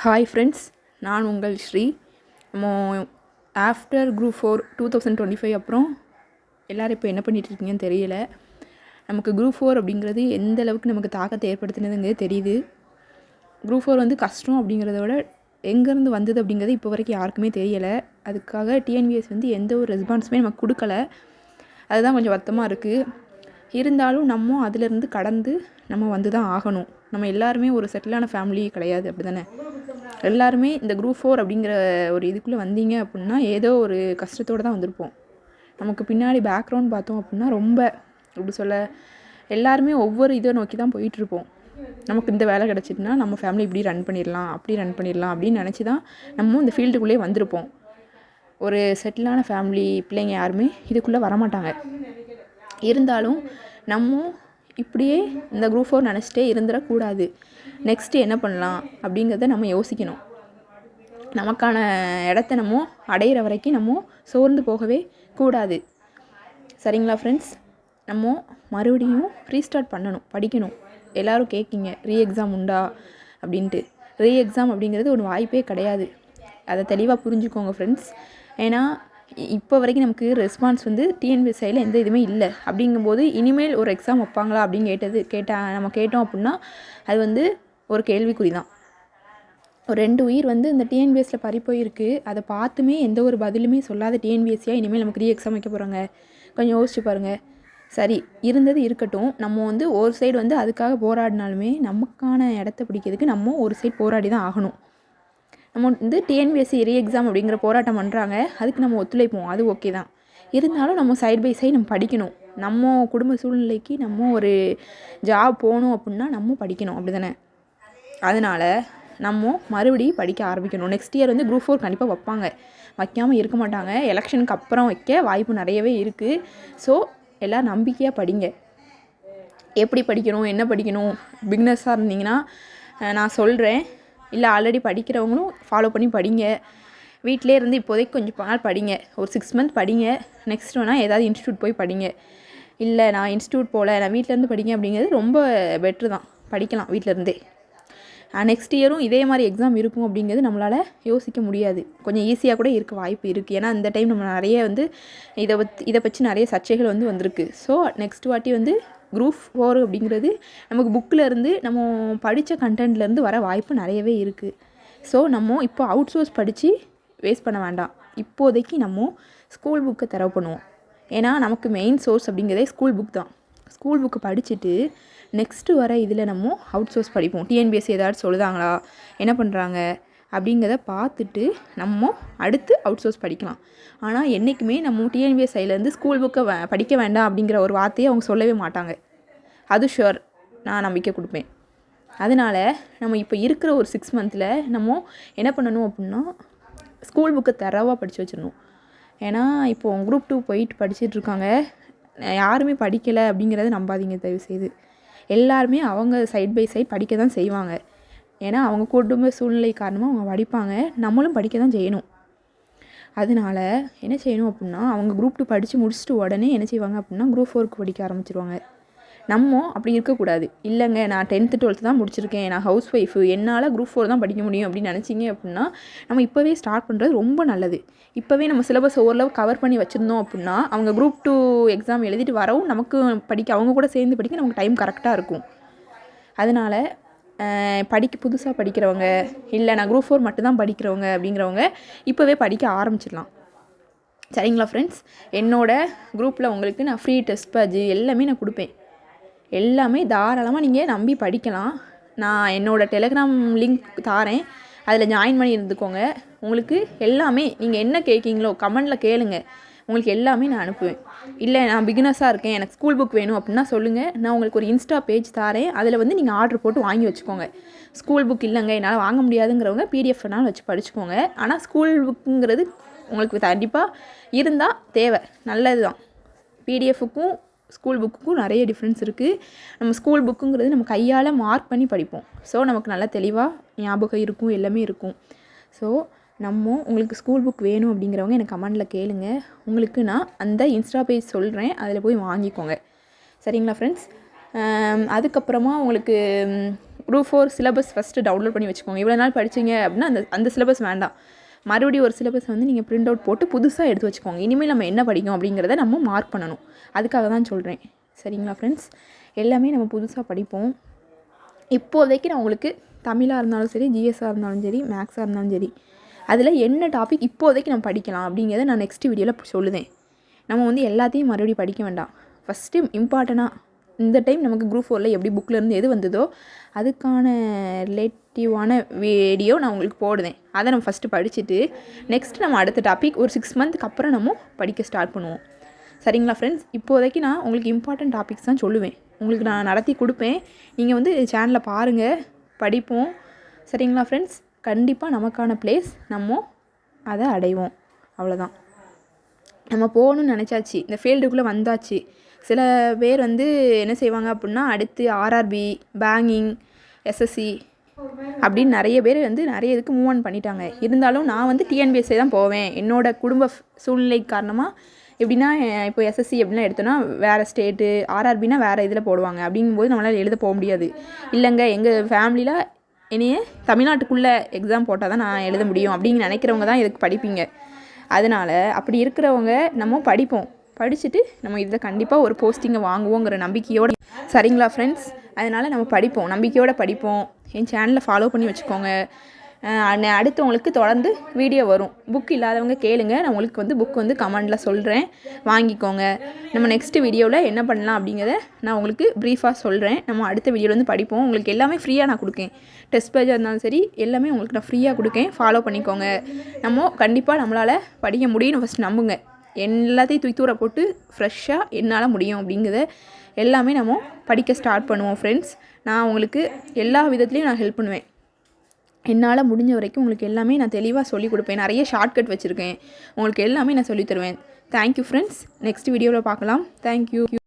Hi friends நான் உங்கள் ஸ்ரீ. நம்ம after group four two thousand twenty five அப்புறம் எல்லோரும் இப்போ என்ன பண்ணிகிட்ருக்கீங்கன்னு தெரியல. நமக்கு குரூப் ஃபோர் அப்படிங்கிறது எந்த அளவுக்கு நமக்கு தாக்கத்தை ஏற்படுத்தினதுங்கிறது தெரியுது. குரூப் ஃபோர் வந்து கஷ்டம் அப்படிங்கிறத விட எங்கேருந்து வந்தது அப்படிங்கிறது இப்போ வரைக்கும் யாருக்குமே தெரியலை. அதுக்காக டிஎன்பிஎஸ் வந்து எந்த ஒரு ரெஸ்பான்ஸுமே நமக்கு கொடுக்கல. அதுதான் கொஞ்சம் வருத்தமாக இருக்குது இருந்தாலும் நம்ம அதிலிருந்து கடந்து நம்ம வந்து தான் ஆகணும். நம்ம எல்லாருமே ஒரு செட்டிலான ஃபேமிலி கிடையாது அப்படி தானே எல்லாருமே இந்த குரூப் ஃபோர் அப்படிங்கிற ஒரு இதுக்குள்ளே வந்தீங்க அப்படின்னா ஏதோ ஒரு கஷ்டத்தோடு தான் வந்திருப்போம். நமக்கு பின்னாடி பேக்ரவுண்ட் பார்த்தோம் அப்படின்னா ரொம்ப எப்படி சொல்ல எல்லாருமே ஒவ்வொரு இதை நோக்கி தான் போயிட்டுருப்போம் நமக்கு இந்த வேலை கிடச்சிட்டுனா நம்ம ஃபேமிலி இப்படி ரன் பண்ணிடலாம் அப்படி ரன் பண்ணிடலாம் அப்படின்னு நினச்சி தான் நம்ம இந்த ஃபீல்டுக்குள்ளேயே வந்திருப்போம். ஒரு செட்டிலான ஃபேமிலி பிள்ளைங்க யாருமே இதுக்குள்ளே வரமாட்டாங்க. இருந்தாலும் நம்ம இப்படியே இந்த குரூப் ஃபோர் நினச்சிட்டே இருந்துடக்கூடாது. நெக்ஸ்ட்டு என்ன பண்ணலாம் அப்படிங்கிறத நம்ம யோசிக்கணும். நமக்கான இடத்த நம்ம அடையிற வரைக்கும் நம்ம சோர்ந்து போகவே கூடாது. சரிங்களா ஃப்ரெண்ட்ஸ் நம்ம மறுபடியும் ரீஸ்டார்ட் பண்ணணும் படிக்கணும். எல்லோரும் கேட்கிங்க ரீ எக்ஸாம் உண்டா அப்படின்ட்டு. ரீ எக்ஸாம் அப்படிங்கிறது ஒரு வாய்ப்பே கிடையாது. அதை தெளிவாக புரிஞ்சுக்கோங்க ஃப்ரெண்ட்ஸ் ஏன்னா இப்போ வரைக்கும் நமக்கு ரெஸ்பான்ஸ் வந்து டிஎன்பிஎஸ் சைடில் எந்த இதுவுமே இல்லை. அப்படிங்கும்போது இனிமேல் ஒரு எக்ஸாம் வைப்பாங்களா அப்படின்னு கேட்டது கேட்டால் நம்ம கேட்டோம் அப்படின்னா அது வந்து ஒரு கேள்விக்குறி தான் ஒரு ரெண்டு உயிர் வந்து இந்த டிஎன்பிஎஸ்சில் பறிப்போயிருக்கு. அதை பார்த்துமே எந்த ஒரு பதிலுமே சொல்லாத டிஎன்பிஎஸ்சியாக இனிமேல் நமக்கு ரீ எக்ஸாம் வைக்க போகிறாங்க கொஞ்சம் யோசிச்சு பாருங்கள் சரி இருந்தது இருக்கட்டும். நம்ம வந்து ஒரு சைடு வந்து அதுக்காக போராடினாலுமே நமக்கான இடத்த பிடிக்கிறதுக்கு நம்ம ஒரு சைடு போராடி தான் ஆகணும். நம்ம வந்து டிஎன்பிஎஸ்சி ரீ எக்ஸாம் அப்படிங்கிற போராட்டம் பண்ணுறாங்க அதுக்கு நம்ம ஒத்துழைப்போம். அது ஓகே தான். இருந்தாலும் நம்ம சைட் பை சைடு நம்ம படிக்கணும். நம்ம குடும்ப சூழ்நிலைக்கு நம்ம ஒரு ஜாப் போகணும் அப்படின்னா நம்ம படிக்கணும். அப்படி தானே அதனால் நம்ம மறுபடியும் படிக்க ஆரம்பிக்கணும். நெக்ஸ்ட் இயர் வந்து குரூப் ஃபோர் கண்டிப்பாக வைப்பாங்க. வைக்காமல் இருக்க மாட்டாங்க. எலெக்ஷனுக்கு அப்புறம் வைக்க வாய்ப்பு நிறையவே இருக்குது ஸோ எல்லாம் நம்பிக்கையாக படிங்க. எப்படி படிக்கணும்? என்ன படிக்கணும்? பிக்னஸாக இருந்தீங்கன்னா நான் சொல்கிறேன் இல்லை ஆல்ரெடி படிக்கிறவங்களும் ஃபாலோ பண்ணி படிங்க. வீட்டிலே இருந்து இப்போதைக்கு கொஞ்சம் நாள் படிங்க. ஒரு சிக்ஸ் மந்த் படிங்க. நெக்ஸ்ட் வேணால் ஏதாவது இன்ஸ்டியூட் போய் படிங்க. இல்லை நான் இன்ஸ்டியூட் போகல நான் வீட்டிலேருந்து படிங்க அப்படிங்கிறது ரொம்ப பெட்ரு தான். படிக்கலாம் வீட்டிலேருந்தே நெக்ஸ்ட் இயரும் இதே மாதிரி எக்ஸாம் இருக்கும் அப்படிங்கிறது நம்மளால் யோசிக்க முடியாது. கொஞ்சம் ஈஸியாக கூட இருக்க வாய்ப்பு இருக்குது ஏன்னா இந்த டைம் நம்ம நிறைய வந்து இதை பற்றி இதை பற்றி நிறைய சர்ச்சைகள் வந்து வந்திருக்கு. ஸோ நெக்ஸ்ட் வாட்டி வந்து குரூப் ஃபோர் அப்படிங்கிறது நமக்கு புக்கில் இருந்து நம்ம படித்த கண்டென்ட்லேருந்து வர வாய்ப்பு நிறையவே இருக்குது ஸோ நம்ம இப்போ அவுட் சோர்ஸ் படித்து வேஸ்ட் பண்ண வேண்டாம். இப்போதைக்கு நம்ம ஸ்கூல் புக்கை தரவு பண்ணுவோம் ஏன்னா நமக்கு மெயின் சோர்ஸ் அப்படிங்கிறதே ஸ்கூல் புக் தான். ஸ்கூல் புக்கு படிச்சுட்டு நெக்ஸ்ட்டு வர இதில் நம்ம அவுட் சோர்ஸ் படிப்போம் டிஎன்பிஎஸ்சி ஏதாவது சொல்லுதாங்களா? என்ன பண்ணுறாங்க அப்படிங்கிறத பார்த்துட்டு நம்ம அடுத்து அவுட் சோர்ஸ் படிக்கலாம். ஆனால் என்றைக்குமே நம்ம டிஎன்பிஎஸ் சைட்லேருந்து ஸ்கூல் புக்கை படிக்க வேண்டாம் அப்படிங்கிற ஒரு வார்த்தையை அவங்க சொல்லவே மாட்டாங்க. அது ஷுர் நான் நம்பிக்கை கொடுப்பேன். அதனால் நம்ம இப்போ இருக்கிற ஒரு சிக்ஸ் மந்தில் நம்ம என்ன பண்ணணும் அப்படின்னா ஸ்கூல் புக்கை தரவாக படித்து வச்சிடணும். ஏன்னா இப்போது குரூப் டூ போயிட்டு படிச்சுட்டு இருக்காங்க. யாருமே படிக்கலை அப்படிங்கிறத நம்பாதீங்க தயவுசெய்து. எல்லாருமே அவங்க சைட் பை சைட் படிக்க தான் செய்வாங்க. ஏன்னா அவங்க குடும்ப சூழ்நிலை காரணமாக அவங்க படிப்பாங்க. நம்மளும் படிக்க தான் செய்யணும். அதனால என்ன செய்யணும் அப்படின்னா அவங்க குரூப் டூ படித்து முடிச்சுட்டு உடனே என்ன செய்வாங்க அப்படின்னா குரூப் ஃபோருக்கு படிக்க ஆரம்பிச்சிருவாங்க. நம்ம அப்படி இருக்கக்கூடாது. இல்லைங்க நான் டென்த்து டுவெல்த்து தான் முடிச்சிருக்கேன். நான் ஹவுஸ் ஒய்ஃபு என்னால் குரூப் ஃபோர் தான் படிக்க முடியும் அப்படின்னு நினச்சிங்க அப்படின்னா நம்ம இப்போவே ஸ்டார்ட் பண்ணுறது ரொம்ப நல்லது. இப்போவே நம்ம சிலபஸ் ஓரளவு கவர் பண்ணி வச்சுருந்தோம் அப்படின்னா அவங்க குரூப் டூ எக்ஸாம் எழுதிட்டு வரவும் நமக்கு படிக்க அவங்க கூட சேர்ந்து படிக்க நமக்கு டைம் கரெக்டாக இருக்கும். அதனால் படிக்க புதுசாக படிக்கிறவங்க இல்லை நான் குரூப் ஃபோர் மட்டும்தான் படிக்கிறவங்க அப்படிங்கிறவங்க இப்போவே படிக்க ஆரம்பிச்சிடலாம். சரிங்களா ஃப்ரெண்ட்ஸ் என்னோடய குரூப்பில் உங்களுக்கு நான் ஃப்ரீ டெஸ்ட் பேஜ் எல்லாமே நான் கொடுப்பேன். எல்லாமே தாராளமாக நீங்கள் நம்பி படிக்கலாம். நான் என்னோடய டெலகிராம் லிங்க் தாரேன் அதில் ஜாயின் பண்ணி இருந்துக்கோங்க. உங்களுக்கு எல்லாமே நீங்கள் என்ன கேட்கிங்களோ கமெண்டில் கேளுங்க. உங்களுக்கு எல்லாமே நான் அனுப்புவேன். இல்லை நான் பிகினஸாக இருக்கேன். எனக்கு ஸ்கூல் புக் வேணும் அப்படின்னா சொல்லுங்கள் நான் உங்களுக்கு ஒரு இன்ஸ்டா பேஜ் தாரேன் அதில் வந்து நீங்கள் ஆர்டர் போட்டு வாங்கி வச்சுக்கோங்க. ஸ்கூல் புக் இல்லைங்க என்னால் வாங்க முடியாதுங்கிறவங்க பிடிஎஃப் வேணாலும் வச்சு படிச்சுக்கோங்க. ஆனால் ஸ்கூல் புக்குங்கிறது உங்களுக்கு கண்டிப்பாக இருந்தால் தேவை. நல்லது தான் பிடிஎஃபுக்கும் ஸ்கூல் புக்குக்கும் நிறைய டிஃப்ரென்ஸ் இருக்குது நம்ம ஸ்கூல் புக்குங்கிறது நம்ம கையால் மார்க் பண்ணி படிப்போம். ஸோ நமக்கு நல்லா தெளிவாக ஞாபகம் இருக்கும் எல்லாமே இருக்கும். ஸோ நம்ம உங்களுக்கு ஸ்கூல் புக் வேணும் அப்படிங்கிறவங்க எனக்கு கமெண்டில் கேளுங்க. உங்களுக்கு நான் அந்த இன்ஸ்டா பேஜ் சொல்கிறேன் அதில் போய் வாங்கிக்கோங்க. சரிங்களா ஃப்ரெண்ட்ஸ் அதுக்கப்புறமா உங்களுக்கு group four syllabus first download பண்ணி வச்சுக்கோங்க. இவ்வளோ நாள் படிச்சீங்க அப்படின்னா அந்த அந்த சிலபஸ் வேண்டாம். மறுபடியும் ஒரு சிலபஸ் வந்து நீங்கள் பிரிண்ட் அவுட் போட்டு புதுசாக எடுத்து வச்சுக்கோங்க. இனிமேல் நம்ம என்ன படிக்கும் அப்படிங்கிறத நம்ம மார்க் பண்ணணும். அதுக்காக தான் சொல்கிறேன் சரிங்களா ஃப்ரெண்ட்ஸ் எல்லாமே நம்ம புதுசாக படிப்போம். இப்போதைக்கு நான் உங்களுக்கு தமிழாக இருந்தாலும் சரி ஜிஎஸ்ஸாக இருந்தாலும் சரி மேக்ஸாக இருந்தாலும் சரி அதில் என்ன டாபிக் இப்போதைக்கு நம்ம படிக்கலாம் அப்படிங்கிறத நான் நெக்ஸ்ட் வீடியோவில் சொல்லுவேன் நம்ம வந்து எல்லாத்தையும் மறுபடியும் படிக்க வேண்டாம். ஃபஸ்ட்டு இம்பார்ட்டனாக இந்த டைம் நமக்கு குரூப் ஃபோரில் எப்படி புக்கில் இருந்து எது வந்ததோ அதுக்கான ரிலேட் ரிலேட்டிவான வீடியோ நான் உங்களுக்கு போடுவேன் அதை நம்ம ஃபஸ்ட்டு படிச்சுட்டு நெக்ஸ்ட் நம்ம அடுத்த டாபிக் ஒரு சிக்ஸ் மந்த்துக்கு அப்புறம் நம்ம படிக்க ஸ்டார்ட் பண்ணுவோம். சரிங்களா ஃப்ரெண்ட்ஸ் இப்போதைக்கு நான் உங்களுக்கு இம்பார்ட்டன்ட் டாபிக்ஸ் தான் சொல்லுவேன். உங்களுக்கு நான் நடத்தி கொடுப்பேன். நீங்கள் வந்து சேனலில் பாருங்கள் படிப்போம். சரிங்களா ஃப்ரெண்ட்ஸ் கண்டிப்பாக நமக்கான ப்ளேஸ் நம்ம அதை அடைவோம். அவ்வளோதான் நம்ம போகணும்னு நினச்சாச்சு. இந்த ஃபீல்டுக்குள்ளே வந்தாச்சு. சில பேர் வந்து என்ன செய்வாங்க அப்படின்னா அடுத்து ஆர்ஆர்பி பேங்கிங் எஸ்எஸ்சி அப்படின்னு நிறைய பேர் வந்து நிறைய இதுக்கு மூவ் ஆன் பண்ணிட்டாங்க. இருந்தாலும் நான் வந்து டிஎன்பிஎஸ்சி தான் போவேன். என்னோட குடும்ப சூழ்நிலை காரணமாக எப்படின்னா இப்போ எஸ்எஸ்சி அப்படின்னா எடுத்தோன்னா வேறு ஸ்டேட்டு ஆர்ஆர்பினா வேறு இதில் போடுவாங்க. அப்படிங்கும்போது நம்மளால் எழுத போக முடியாது. இல்லைங்க எங்கள் ஃபேமிலியில் என்னையே தமிழ்நாட்டுக்குள்ளே எக்ஸாம் போட்டால் தான் நான் எழுத முடியும் அப்படின்னு நினைக்கிறவங்க தான் இதுக்கு படிப்பீங்க. அதனால் அப்படி இருக்கிறவங்க நம்ம படிப்போம். படிச்சுட்டு நம்ம இதில் கண்டிப்பாக ஒரு போஸ்டிங்கை வாங்குவோங்கிற நம்பிக்கையோடு சரிங்களா ஃப்ரெண்ட்ஸ் அதனால் நம்ம படிப்போம் நம்பிக்கையோடு படிப்போம். என் சேனலை ஃபாலோ பண்ணி வச்சுக்கோங்க. அண்ணே அடுத்தவங்களுக்கு தொடர்ந்து வீடியோ வரும். புக் இல்லாதவங்க கேளுங்க. நான் உங்களுக்கு வந்து புக் வந்து கமெண்டில் சொல்கிறேன் வாங்கிக்கோங்க. நம்ம நெக்ஸ்ட் வீடியோவில் என்ன பண்ணலாம் அப்படிங்கிறத நான் உங்களுக்கு ப்ரீஃபாக சொல்கிறேன் நம்ம அடுத்த வீடியோவில் வந்து படிப்போம். உங்களுக்கு எல்லாமே ஃப்ரீயாக நான் கொடுக்கேன். டெஸ்ட் பேஜாக இருந்தாலும் சரி எல்லாமே உங்களுக்கு நான் ஃப்ரீயாக கொடுக்கேன். ஃபாலோ பண்ணிக்கோங்க. நம்ம கண்டிப்பாக நம்மளால் படிக்க முடியும்னு ஃபஸ்ட் நம்புங்க. எல்லாத்தையும் தூக்கி தூர போட்டு ஃப்ரெஷ்ஷாக என்னால் முடியும் அப்படிங்கிறத எல்லாமே நம்ம படிக்க ஸ்டார்ட் பண்ணுவோம் ஃப்ரெண்ட்ஸ் நான் உங்களுக்கு எல்லா விதத்துலேயும் நான் ஹெல்ப் பண்ணுவேன். என்னால் முடிஞ்ச வரைக்கும் உங்களுக்கு எல்லாமே நான் தெளிவாக சொல்லிக் கொடுப்பேன். நிறைய ஷார்ட்கட் வச்சுருக்கேன். உங்களுக்கு எல்லாமே நான் சொல்லித் தருவேன். தேங்க்யூ ஃப்ரெண்ட்ஸ் நெக்ஸ்ட் வீடியோவில் பார்க்கலாம். தேங்க்யூ